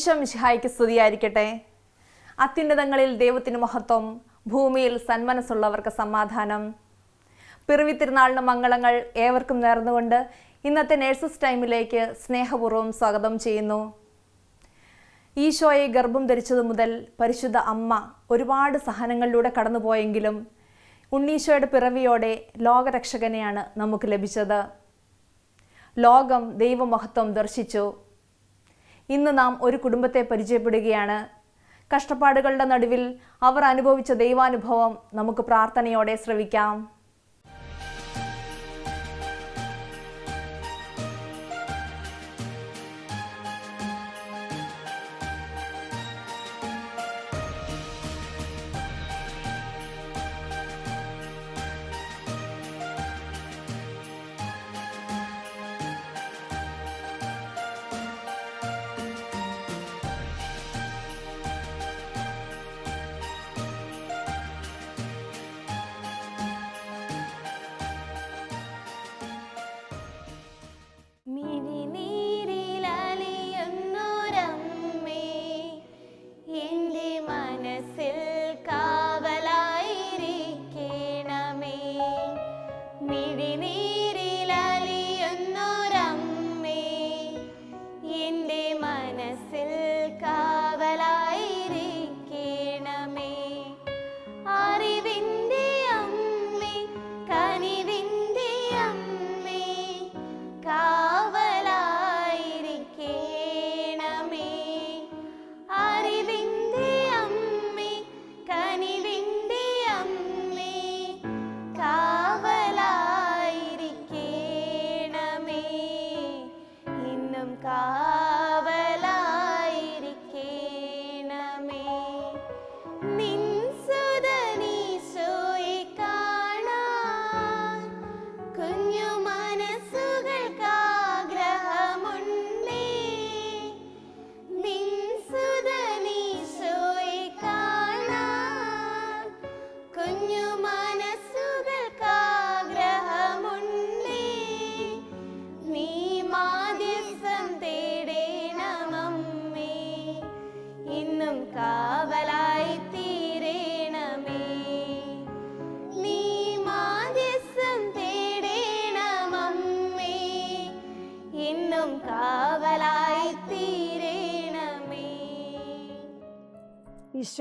ഈശോ മിശിഹായ്ക്ക് സ്തുതിയായിരിക്കട്ടെ. അത്യുന്നതങ്ങളിൽ ദൈവത്തിന് മഹത്വം ഭൂമിയിൽ സന്മനസ്സുള്ളവർക്ക് സമാധാനം. പിറവി തിരുനാളിന് മംഗളങ്ങൾ ഏവർക്കും നേർന്നുകൊണ്ട് ഇന്നത്തെ നേഴ്സസ് ടൈമിലേക്ക് സ്നേഹപൂർവം സ്വാഗതം ചെയ്യുന്നു. ഈശോയെ ഗർഭം ധരിച്ചതു മുതൽ പരിശുദ്ധ അമ്മ ഒരുപാട് സഹനങ്ങളിലൂടെ കടന്നുപോയെങ്കിലും ഉണ്ണീശോയുടെ പിറവിയോടെ ലോകരക്ഷകനെയാണ് നമുക്ക് ലഭിച്ചത്. ലോകം ദൈവമഹത്വം ദർശിച്ചു. ഇന്ന് നാം ഒരു കുടുംബത്തെ പരിചയപ്പെടുകയാണ്. കഷ്ടപ്പാടുകളുടെ നടുവിൽ അവർ അനുഭവിച്ച ദൈവാനുഭവം നമുക്ക് പ്രാർത്ഥനയോടെ ശ്രവിക്കാം. ഇന്നും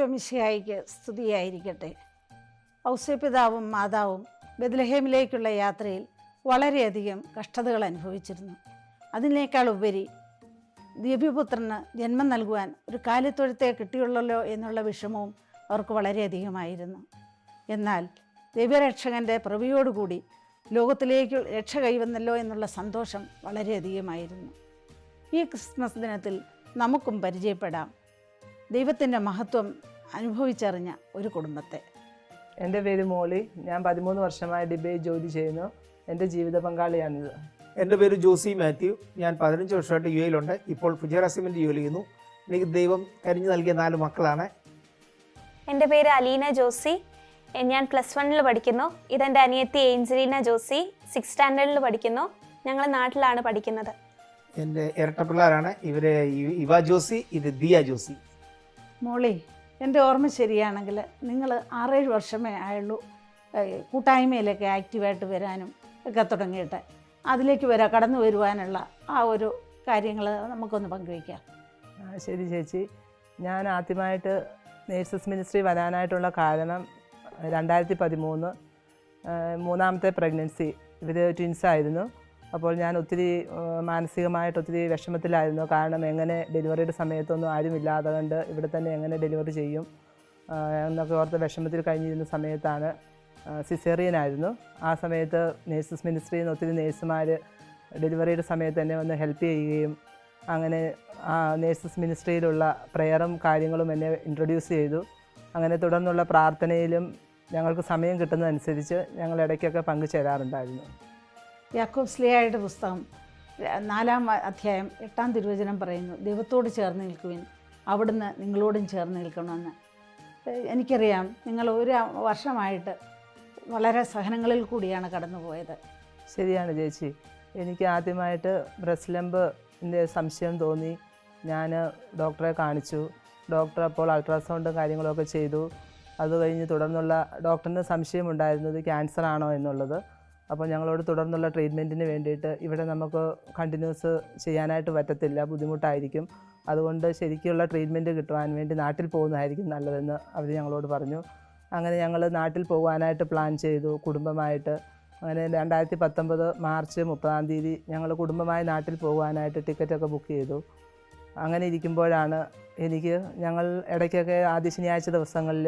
ഈശോമിശിഹായിക്ക് സ്തുതിയായിരിക്കട്ടെ. ഔസ്യപിതാവും മാതാവും ബദലഹേമിലേക്കുള്ള യാത്രയിൽ വളരെയധികം കഷ്ടതകൾ അനുഭവിച്ചിരുന്നു. അതിനേക്കാൾ ഉപരി ദിവ്യപുത്രന് ജന്മം നൽകുവാൻ ഒരു കാലിത്തൊഴുത്തെ കിട്ടിയുള്ളല്ലോ എന്നുള്ള വിഷമവും അവർക്ക് വളരെയധികമായിരുന്നു. എന്നാൽ ദൈവരക്ഷകന്റെ പ്രവിയോടുകൂടി ലോകത്തിലേക്ക് രക്ഷ കൈവന്നല്ലോ എന്നുള്ള സന്തോഷം വളരെയധികമായിരുന്നു. ഈ ക്രിസ്മസ് ദിനത്തിൽ നമുക്കും പരിചയപ്പെടാം. ദൈവത്തിന്റെ മഹത്വം അനുഭവിച്ചറിഞ്ഞ ഒരു കുടുംബത്തെ. എന്റെ പേര് മോളി. ഞാൻ പതിമൂന്ന് വർഷമായി ഡിബേ ജോലി ചെയ്യുന്നു. എന്റെ ജീവിത പങ്കാളിയാണിത്. എന്റെ പേര് ജോസി മാത്യു. ഞാൻ പതിനഞ്ച് വർഷമായിട്ട് യു എയിലുണ്ട്. ഇപ്പോൾ ഫുജേറ സിമെന്റ് ജോലി ചെയ്യുന്നു. എനിക്ക് ദൈവം കരിഞ്ഞു നൽകിയ നാല് മക്കളാണ്. എന്റെ പേര് അലീന ജോസി. ഞാൻ പ്ലസ് വണ്ണിൽ പഠിക്കുന്നു. ഇതെന്റെ അനിയത്തി ഏഞ്ചലീന ജോസി. സിക്സ് സ്റ്റാൻഡേർഡിൽ പഠിക്കുന്നു. ഞങ്ങൾ നാട്ടിലാണ് പഠിക്കുന്നത്. എന്റെ ഇരട്ട പിള്ളേരാണ് ഇവരെ ഇവ ജോസി ഇത് ദിയ ജോസി. മോളി എന്റെ ഓർമ്മ ശരിയാണെങ്കിൽ നിങ്ങൾ ആറേഴ് വർഷമേ ആയുള്ളൂ കൂട്ടായ്മയിലൊക്കെ ആക്റ്റീവായിട്ട് വരാനും ഒക്കെ തുടങ്ങിയിട്ട് അതിലേക്ക് വരാ കടന്നു വരുവാനുള്ള ആ ഒരു കാര്യങ്ങൾ നമുക്കൊന്ന് പങ്കുവയ്ക്കാം. ശരി ചേച്ചി. ഞാൻ ആദ്യമായിട്ട് നേഴ്സസ് മിനിസ്ട്രി വരാനായിട്ടുള്ള കാരണം രണ്ടായിരത്തി പതിമൂന്ന് മൂന്നാമത്തെ പ്രഗ്നൻസി. ഇവർ ട്വിൻസ് ആയിരുന്നു അപ്പോൾ ഞാൻ ഒത്തിരി മാനസികമായിട്ട് ഒത്തിരി വിഷമത്തിലായിരുന്നു. കാരണം എങ്ങനെ ഡെലിവറിയുടെ സമയത്തൊന്നും ആരുമില്ലാതെ കണ്ട് ഇവിടെ തന്നെ എങ്ങനെ ഡെലിവറി ചെയ്യും എന്നൊക്കെ ഓർത്ത് വിഷമത്തിൽ കഴിഞ്ഞിരുന്ന സമയത്താണ് സിസേറിയൻ ആയിരുന്നു ആ സമയത്ത് നേഴ്സസ് മിനിസ്ട്രിയിൽ നിന്ന് ഒത്തിരി നേഴ്സുമാർ ഡെലിവറിയുടെ സമയത്ത് തന്നെ വന്ന് ഹെൽപ്പ് ചെയ്യുകയും അങ്ങനെ ആ നേഴ്സസ് മിനിസ്ട്രിയിലുള്ള പ്രെയറും കാര്യങ്ങളും എന്നെ ഇൻട്രൊഡ്യൂസ് ചെയ്തു. അങ്ങനെ തുടർന്നുള്ള പ്രാർത്ഥനയിലും ഞങ്ങൾക്ക് സമയം കിട്ടുന്നതനുസരിച്ച് ഞങ്ങൾ ഇടയ്ക്കൊക്കെ പങ്കുചേരാറുണ്ടായിരുന്നു. യാക്കോബ് സ്ലിയായുടെ പുസ്തകം നാലാം അധ്യായം എട്ടാം തിരുവചനം പറയുന്നു ദൈവത്തോട് ചേർന്ന് നിൽക്കുവിൻ അവിടുന്ന് നിങ്ങളോടും ചേർന്ന് നിൽക്കണമെന്ന്. എനിക്കറിയാം നിങ്ങൾ ഒരു വർഷമായിട്ട് വളരെ സഹനങ്ങളിൽ കൂടിയാണ് കടന്നുപോയത്. ശരിയാണ് ചേച്ചി. എനിക്ക് ആദ്യമായിട്ട് ബ്രസ്റ്റ് ലംബിന്റെ സംശയം തോന്നി. ഞാൻ ഡോക്ടറെ കാണിച്ചു. ഡോക്ടർ അപ്പോൾ അൾട്രാസൗണ്ടും കാര്യങ്ങളൊക്കെ ചെയ്തു. അത് കഴിഞ്ഞ് തുടർന്നുള്ള ഡോക്ടറിന് സംശയമുണ്ടായിരുന്നത് ക്യാൻസർ ആണോ എന്നുള്ളത്. അപ്പോൾ ഞങ്ങളോട് തുടർന്നുള്ള ട്രീറ്റ്മെന്റിന് വേണ്ടിയിട്ട് ഇവിടെ നമുക്ക് കണ്ടിന്യൂസ് ചെയ്യാനായിട്ട് പറ്റത്തില്ല. ബുദ്ധിമുട്ടായിരിക്കും. അതുകൊണ്ട് ശരിക്കുള്ള ട്രീറ്റ്മെന്റ് കിട്ടുവാൻ വേണ്ടി നാട്ടിൽ പോകുന്നതായിരിക്കും നല്ലതെന്ന് അവർ ഞങ്ങളോട് പറഞ്ഞു. അങ്ങനെ ഞങ്ങൾ നാട്ടിൽ പോകാനായിട്ട് പ്ലാൻ ചെയ്തു കുടുംബമായിട്ട്. അങ്ങനെ രണ്ടായിരത്തി പത്തൊമ്പത് മാർച്ച് മുപ്പതാം തീയതി ഞങ്ങൾ കുടുംബമായി നാട്ടിൽ പോകാനായിട്ട് ടിക്കറ്റൊക്കെ ബുക്ക് ചെയ്തു. അങ്ങനെ ഇരിക്കുമ്പോഴാണ് എനിക്ക് ഞങ്ങൾ ഇടയ്ക്കൊക്കെ ആദ്യ ശനിയാഴ്ച ദിവസങ്ങളിൽ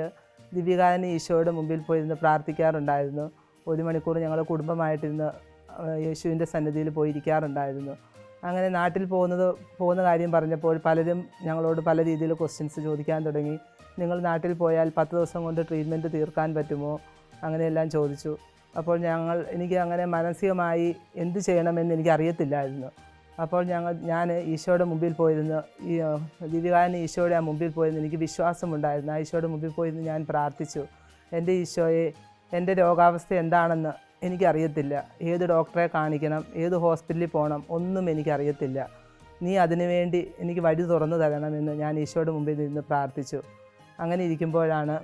ദിവ്യകാരൻ ഈശോയുടെ മുമ്പിൽ പോയിരുന്ന് പ്രാർത്ഥിക്കാറുണ്ടായിരുന്നു. ഒരു മണിക്കൂർ ഞങ്ങൾ കുടുംബമായിട്ടിരുന്ന് യേശുവിന്റെ സന്നിധിയിൽ പോയിരിക്കാറുണ്ടായിരുന്നു. അങ്ങനെ നാട്ടിൽ പോകുന്നത് പോകുന്ന കാര്യം പറഞ്ഞപ്പോൾ പലരും ഞങ്ങളോട് പല രീതിയിൽ ക്വസ്റ്റ്യൻസ് ചോദിക്കാൻ തുടങ്ങി. നിങ്ങൾ നാട്ടിൽ പോയാൽ പത്ത് ദിവസം കൊണ്ട് ട്രീറ്റ്മെന്റ് തീർക്കാൻ പറ്റുമോ? അങ്ങനെയെല്ലാം ചോദിച്ചു. അപ്പോൾ ഞങ്ങൾ എനിക്ക് അങ്ങനെ മാനസികമായി എന്ത് ചെയ്യണമെന്ന് എനിക്ക് അറിയത്തില്ലായിരുന്നു. അപ്പോൾ ഞങ്ങൾ ഞാൻ ഈശോയുടെ മുമ്പിൽ പോയിരുന്നു. ഈ ദിവ്യകാരൻ ഈശോയുടെ ആ മുമ്പിൽ പോയിരുന്നു. എനിക്ക് വിശ്വാസമുണ്ടായിരുന്നു. ആ ഈശോയുടെ മുമ്പിൽ പോയിരുന്നു ഞാൻ പ്രാർത്ഥിച്ചു. എന്റെ ഈശോയെ എന്റെ രോഗാവസ്ഥ എന്താണെന്ന് എനിക്കറിയത്തില്ല. ഏത് ഡോക്ടറെ കാണിക്കണം ഏത് ഹോസ്പിറ്റലിൽ പോകണം ഒന്നും എനിക്കറിയത്തില്ല. നീ അതിനുവേണ്ടി എനിക്ക് വഴി തുറന്നു തരണമെന്ന് ഞാൻ ഈശോയുടെ മുമ്പിൽ നിന്ന് പ്രാർത്ഥിച്ചു. അങ്ങനെ ഇരിക്കുമ്പോഴാണ്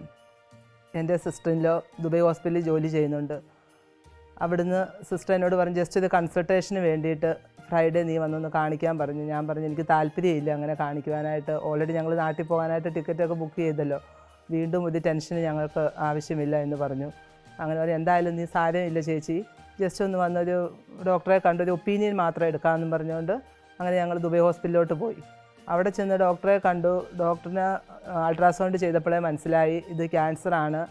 എന്റെ സിസ്റ്ററിലോ ദുബൈ ഹോസ്പിറ്റലിൽ ജോലി ചെയ്യുന്നുണ്ട്. അവിടുന്ന് സിസ്റ്റർ എന്നോട് പറഞ്ഞു ജസ്റ്റ് ഒരു കൺസൾട്ടേഷന് വേണ്ടിയിട്ട് ഫ്രൈഡേ നീ വന്നൊന്ന് കാണിക്കാൻ പറഞ്ഞു. ഞാൻ പറഞ്ഞു എനിക്ക് താല്പര്യമില്ല അങ്ങനെ കാണിക്കുവാനായിട്ട്. ഓൾറെഡി ഞങ്ങൾ നാട്ടിൽ പോകാനായിട്ട് ടിക്കറ്റൊക്കെ ബുക്ക് ചെയ്തല്ലോ. വീണ്ടും ഒരു ടെൻഷന് ഞങ്ങൾക്ക് ആവശ്യമില്ല എന്ന് പറഞ്ഞു. അങ്ങനെ പറയും എന്തായാലും നീ സാരമില്ല ചേച്ചി. ജസ്റ്റ് ഒന്ന് വന്നൊരു ഡോക്ടറെ കണ്ടൊരു ഒപ്പീനിയൻ മാത്രം എടുക്കാമെന്നും പറഞ്ഞുകൊണ്ട് അങ്ങനെ ഞങ്ങൾ ദുബൈ ഹോസ്പിറ്റലിലോട്ട് പോയി. അവിടെ ചെന്ന് ഡോക്ടറെ കണ്ടു. ഡോക്ടറിന് അൾട്രാസൗണ്ട് ചെയ്തപ്പോഴേ മനസ്സിലായി ഇത് ക്യാൻസർ ആണ്.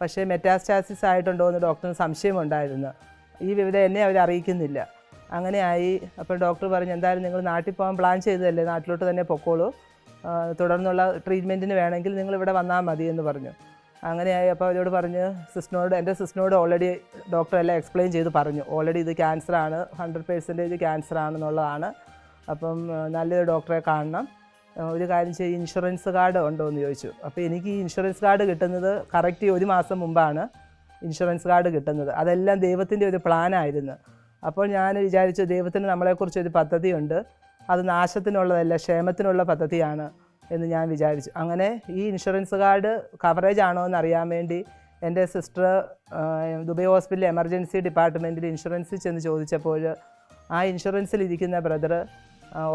പക്ഷേ മെറ്റാസ്റ്റാസിസ് ആയിട്ടുണ്ടോ എന്ന് ഡോക്ടറിന് സംശയമുണ്ടായിരുന്നു. ഈ വിവരം എന്നെ അവർ അറിയിക്കുന്നില്ല. അങ്ങനെയായി. അപ്പോൾ ഡോക്ടർ പറഞ്ഞു എന്തായാലും നിങ്ങൾ നാട്ടിൽ പോകാൻ പ്ലാൻ ചെയ്തതല്ലേ? നാട്ടിലോട്ട് തന്നെ പൊക്കോളൂ. തുടർന്നുള്ള ട്രീറ്റ്മെന്റിന് വേണമെങ്കിൽ നിങ്ങൾ ഇവിടെ വന്നാൽ മതി എന്ന് പറഞ്ഞു. അങ്ങനെയായി അപ്പോൾ അവരോട് പറഞ്ഞ് സിസ്റ്ററിനോട് എന്റെ സിസ്റ്ററിനോട് ഓൾറെഡി ഡോക്ടർ എല്ലാം എക്സ്പ്ലെയിൻ ചെയ്ത് പറഞ്ഞു. ഓൾറെഡി ഇത് ക്യാൻസർ ആണ്. ഹൺഡ്രഡ് പേഴ്സന്റേജ് ക്യാൻസർ ആണെന്നുള്ളതാണ്. അപ്പം നല്ലൊരു ഡോക്ടറെ കാണണം. ഒരു കാര്യം ചെയ്യും ഇൻഷുറൻസ് കാർഡ് ഉണ്ടോ എന്ന് ചോദിച്ചു. അപ്പോൾ എനിക്ക് ഇൻഷുറൻസ് കാർഡ് കിട്ടുന്നത് കറക്റ്റ് ഒരു മാസം മുമ്പാണ് ഇൻഷുറൻസ് കാർഡ് കിട്ടുന്നത്. അതെല്ലാം ദൈവത്തിന്റെ ഒരു പ്ലാനായിരുന്നു അപ്പോൾ ഞാൻ വിചാരിച്ചു ദൈവത്തിന് നമ്മളെക്കുറിച്ച് ഒരു പദ്ധതിയുണ്ട്. അത് നാശത്തിനുള്ളതല്ല ക്ഷേമത്തിനുള്ള പദ്ധതിയാണ്. എന്ന് ഞാൻ വിചാരിച്ചു. അങ്ങനെ ഈ ഇൻഷുറൻസ് കാർഡ് കവറേജ് ആണോ എന്ന് അറിയാൻ വേണ്ടി എന്റെ സിസ്റ്റർ ദുബൈ ഹോസ്പിറ്റലിൽ എമർജൻസി ഡിപ്പാർട്ട്മെന്റിൽ ഇൻഷുറൻസിൽ ചെന്ന് ചോദിച്ചപ്പോൾ ആ ഇൻഷുറൻസിൽ ഇരിക്കുന്ന ബ്രദർ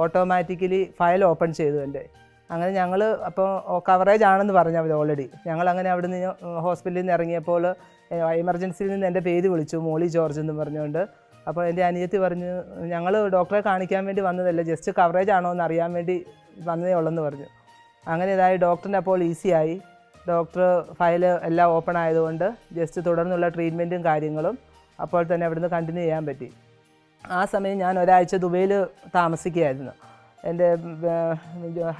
ഓട്ടോമാറ്റിക്കലി ഫയൽ ഓപ്പൺ ചെയ്തു എന്റെ. അങ്ങനെ ഞങ്ങൾ അപ്പോൾ കവറേജ് ആണെന്ന് പറഞ്ഞു അവർ ഓൾറെഡി ഞങ്ങൾ അങ്ങനെ അവിടെ നിന്ന് ഹോസ്പിറ്റലിൽ നിന്ന് ഇറങ്ങിയപ്പോൾ എമർജൻസിയിൽ നിന്ന് എന്റെ പേര് വിളിച്ചു മോളി ജോർജ് എന്ന് പറഞ്ഞുകൊണ്ട്. അപ്പോൾ എന്റെ അനിയത്തി പറഞ്ഞു ഞങ്ങൾ ഡോക്ടറെ കാണിക്കാൻ വേണ്ടി വന്നതല്ല ജസ്റ്റ് കവറേജ് ആണോ എന്ന് അറിയാൻ വേണ്ടി വന്നതേ ഉള്ളെന്ന് പറഞ്ഞു. അങ്ങനെ ഇതായി. ഡോക്ടറിന് അപ്പോൾ ഈസിയായി. ഡോക്ടർ ഫയൽ എല്ലാം ഓപ്പൺ ആയതുകൊണ്ട് ജസ്റ്റ് തുടർന്നുള്ള ട്രീറ്റ്മെന്റും കാര്യങ്ങളും അപ്പോൾ തന്നെ അവിടുന്ന് കണ്ടിന്യൂ ചെയ്യാൻ പറ്റി. ആ സമയം ഞാൻ ഒരാഴ്ച ദുബൈയിൽ താമസിക്കുകയായിരുന്നു. എന്റെ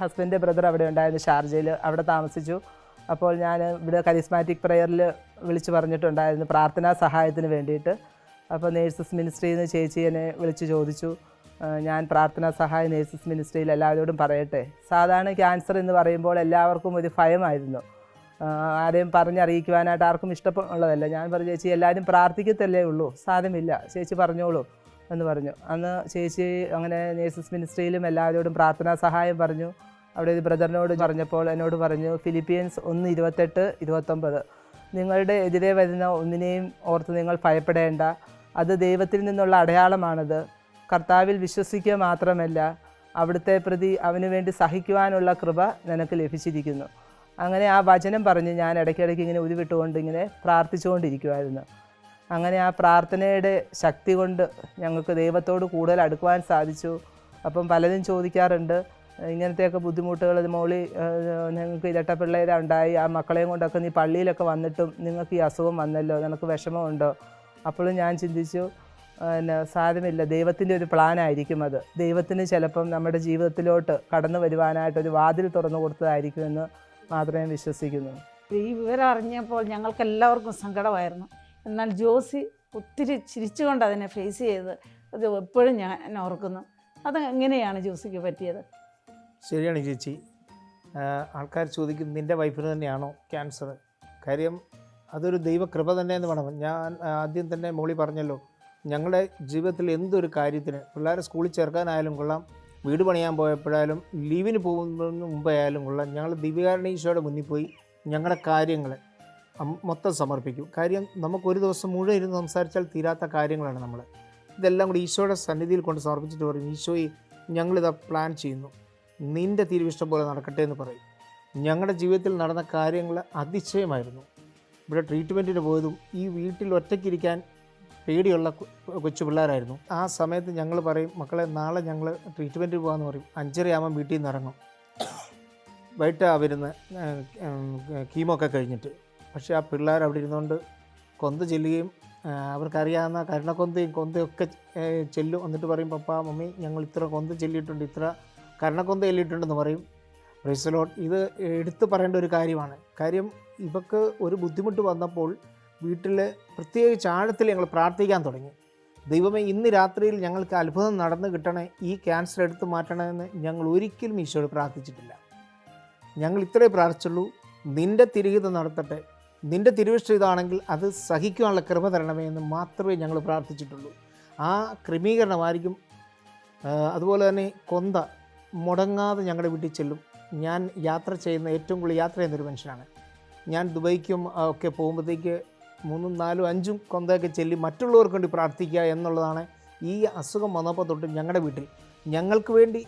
ഹസ്ബൻഡ് ബ്രദർ അവിടെ ഉണ്ടായിരുന്നു ഷാർജയിൽ. അവിടെ താമസിച്ചു. അപ്പോൾ ഞാൻ ഇവിടെ കരിസ്മാറ്റിക് പ്രെയറിൽ വിളിച്ച് പറഞ്ഞിട്ടുണ്ടായിരുന്നു പ്രാർത്ഥനാ സഹായത്തിന് വേണ്ടിയിട്ട്. അപ്പോൾ നേഴ്സസ് മിനിസ്ട്രിയിൽ നിന്ന് ചേച്ചി എന്നെ വിളിച്ച് ചോദിച്ചു. ഞാൻ പ്രാർത്ഥനാ സഹായ നേഴ്സസ് മിനിസ്ട്രിയിൽ എല്ലാവരോടും പറയട്ടെ. സാധാരണ ക്യാൻസർ എന്ന് പറയുമ്പോൾ എല്ലാവർക്കും ഒരു ഭയമായിരുന്നു. ആരെയും പറഞ്ഞറിയിക്കുവാനായിട്ട് ആർക്കും ഇഷ്ടമുള്ളതല്ല. ഞാൻ പറഞ്ഞു ചേച്ചി എല്ലാവരും പ്രാർത്ഥിക്കത്തല്ലേ ഉള്ളൂ. സാരമില്ല. ചേച്ചി പറഞ്ഞോളൂ എന്ന് പറഞ്ഞു. അന്ന് ചേച്ചി അങ്ങനെ നേഴ്സസ് മിനിസ്ട്രിയിലും എല്ലാവരോടും പ്രാർത്ഥനാ സഹായം പറഞ്ഞു. അവിടെ ഒരു ബ്രദറിനോട് പറഞ്ഞപ്പോൾ എന്നോട് പറഞ്ഞു ഫിലിപ്പീൻസ് ഒന്ന് ഇരുപത്തെട്ട് ഇരുപത്തൊമ്പത്. നിങ്ങളുടെ എതിരെ വരുന്ന ഒന്നിനെയും ഓർത്ത് നിങ്ങൾ ഭയപ്പെടേണ്ട. അത് ദൈവത്തിൽ നിന്നുള്ള അടയാളമാണത്. കർത്താവിൽ വിശ്വസിക്കുക മാത്രമല്ല അവിടുത്തെ പ്രതി അവന് വേണ്ടി സഹിക്കുവാനുള്ള കൃപ നിനക്ക് ലഭിച്ചിരിക്കുന്നു. അങ്ങനെ ആ വചനം പറഞ്ഞ് ഞാൻ ഇടയ്ക്കിടയ്ക്ക് ഇങ്ങനെ ഉരുവിട്ടുകൊണ്ട് ഇങ്ങനെ പ്രാർത്ഥിച്ചുകൊണ്ടിരിക്കുമായിരുന്നു അങ്ങനെ ആ പ്രാർത്ഥനയുടെ ശക്തി കൊണ്ട് ഞങ്ങൾക്ക് ദൈവത്തോട് കൂടുതൽ അടുക്കുവാൻ സാധിച്ചു. അപ്പം പലരും ചോദിക്കാറുണ്ട് ഇങ്ങനത്തെയൊക്കെ ബുദ്ധിമുട്ടുകൾ മോളി ഞങ്ങൾക്ക് ഇരട്ട പിള്ളേരുണ്ടായി ആ മക്കളെയും കൊണ്ടൊക്കെ നീ പള്ളിയിലൊക്കെ വന്നിട്ടും നിങ്ങൾക്ക് ഈ അസുഖം വന്നല്ലോ നിനക്ക് വിഷമമുണ്ടോ? അപ്പോഴും ഞാൻ ചിന്തിച്ചു പിന്നെ സാരമില്ല ദൈവത്തിന്റെ ഒരു പ്ലാനായിരിക്കും അത്. ദൈവത്തിന് ചിലപ്പം നമ്മുടെ ജീവിതത്തിലോട്ട് കടന്നു വരുവാനായിട്ടൊരു വാതിൽ തുറന്നു കൊടുത്തതായിരിക്കുമെന്ന് മാത്രമേ വിശ്വസിക്കുന്നു. ഈ വിവരം അറിഞ്ഞപ്പോൾ ഞങ്ങൾക്ക് എല്ലാവർക്കും സങ്കടമായിരുന്നു. എന്നാൽ ജോസി ഒത്തിരി ചിരിച്ചുകൊണ്ട് അതിനെ ഫേസ് ചെയ്ത് അത് എപ്പോഴും ഞാൻ ഓർക്കുന്നു. അത് എങ്ങനെയാണ് ജോസിക്ക് പറ്റിയത്? ശരിയാണ് ചേച്ചി. ആൾക്കാർ ചോദിക്കും നിന്റെ വൈഫിന് തന്നെയാണോ ക്യാൻസർ കാര്യം അതൊരു ദൈവകൃപ തന്നെ എന്ന് വേണം. ഞാൻ ആദ്യം തന്നെ മോളി പറഞ്ഞല്ലോ ഞങ്ങളുടെ ജീവിതത്തിൽ എന്തൊരു കാര്യത്തിന് പിള്ളേരെ സ്കൂളിൽ ചേർക്കാനായാലും കൊള്ളാം. വീട് പണിയാൻ പോയപ്പോഴായാലും ലീവിന് പോകുന്നതിന് മുമ്പായാലും കൊള്ളാം. ഞങ്ങൾ ദിവ്യകാരണ ഈശോയുടെ മുന്നിൽ പോയി ഞങ്ങളുടെ കാര്യങ്ങൾ മൊത്തം സമർപ്പിക്കും. കാര്യം നമുക്കൊരു ദിവസം മുഴുവൻ ഇരുന്ന് സംസാരിച്ചാൽ തീരാത്ത കാര്യങ്ങളാണ് നമ്മൾ. ഇതെല്ലാം കൂടി ഈശോയുടെ സന്നിധിയിൽ കൊണ്ട് സമർപ്പിച്ചിട്ട് പറയും ഈശോയെ ഞങ്ങളിതാ പ്ലാൻ ചെയ്യുന്നു. നിന്റെ തിരുവിഷ്ടം പോലെ നടക്കട്ടെ എന്ന് പറയും. ഞങ്ങളുടെ ജീവിതത്തിൽ നടന്ന കാര്യങ്ങൾ അതിശയമായിരുന്നു. ഇവിടെ ട്രീറ്റ്മെന്റിന് പോയതും ഈ വീട്ടിൽ ഒറ്റയ്ക്കിരിക്കാൻ പേടിയുള്ള കൊച്ചു പിള്ളേരായിരുന്നു. ആ സമയത്ത് ഞങ്ങൾ പറയും മക്കളെ നാളെ ഞങ്ങൾ ട്രീറ്റ്മെന്റ് പോകാമെന്ന് പറയും. അഞ്ചരയാകുമ്പം വീട്ടിൽ നിന്ന് ഇറങ്ങും. വൈകിട്ടാ വരുന്ന കീമോ ഒക്കെ കഴിഞ്ഞിട്ട്. പക്ഷേ ആ പിള്ളേർ അവിടെ ഇരുന്നുകൊണ്ട് കൊന്ത് ചെല്ലുകയും അവർക്കറിയാവുന്ന കരുണക്കൊന്തയും കൊന്തയൊക്കെ ചെല്ലും. എന്നിട്ട് പറയും പപ്പ മമ്മി ഞങ്ങൾ ഇത്ര കൊന്ത ചെല്ലിയിട്ടുണ്ട് ഇത്ര കരുണക്കൊന്ത ചെല്ലിയിട്ടുണ്ടെന്ന് പറയും. റിസലോട്ട് ഇത് എടുത്തു പറയേണ്ട ഒരു കാര്യമാണ്. കാര്യം ഇവക്ക് ഒരു ബുദ്ധിമുട്ട് വന്നപ്പോൾ വീട്ടിൽ പ്രത്യേകിച്ച് ആഴത്തിൽ ഞങ്ങൾ പ്രാർത്ഥിക്കാൻ തുടങ്ങി. ദൈവമേ ഇന്ന് രാത്രിയിൽ ഞങ്ങൾക്ക് അത്ഭുതം നടന്നു കിട്ടണേ ഈ ക്യാൻസർ എടുത്തു മാറ്റണമെന്ന് ഞങ്ങൾ ഒരിക്കലും ഈശോയോട് പ്രാർത്ഥിച്ചിട്ടില്ല. ഞങ്ങൾ ഇത്രേ പ്രാർത്ഥിച്ചുള്ളൂ. നിന്റെ തിരുഹിതം നടത്തട്ടെ. നിന്റെ തിരുവിഷ്ടം ഇതാണെങ്കിൽ അത് സഹിക്കുവാനുള്ള കൃപ തരണമേ എന്ന് മാത്രമേ ഞങ്ങൾ പ്രാർത്ഥിച്ചിട്ടുള്ളൂ. ആ ക്രമീകരണമായിരിക്കും അതുപോലെ തന്നെ കൊന്ത മുടങ്ങാതെ ഞങ്ങളുടെ വീട്ടിൽ ചെല്ലും. ഞാൻ യാത്ര ചെയ്യുന്ന ഏറ്റവും കൂടുതൽ യാത്ര ചെയ്യുന്നൊരു മനുഷ്യനാണ്. ഞാൻ ദുബൈക്കും ഒക്കെ പോകുമ്പോഴത്തേക്ക് മൂന്നും നാലും അഞ്ചും കൊന്തയൊക്കെ ചെല്ലി മറ്റുള്ളവർക്ക് വേണ്ടി പ്രാർത്ഥിക്കുക എന്നുള്ളതാണ് ഈ അസുഖം വന്നപ്പോൾ തൊട്ട് ഞങ്ങളുടെ വീട്ടിൽ. ഞങ്ങൾക്ക് വേണ്ടി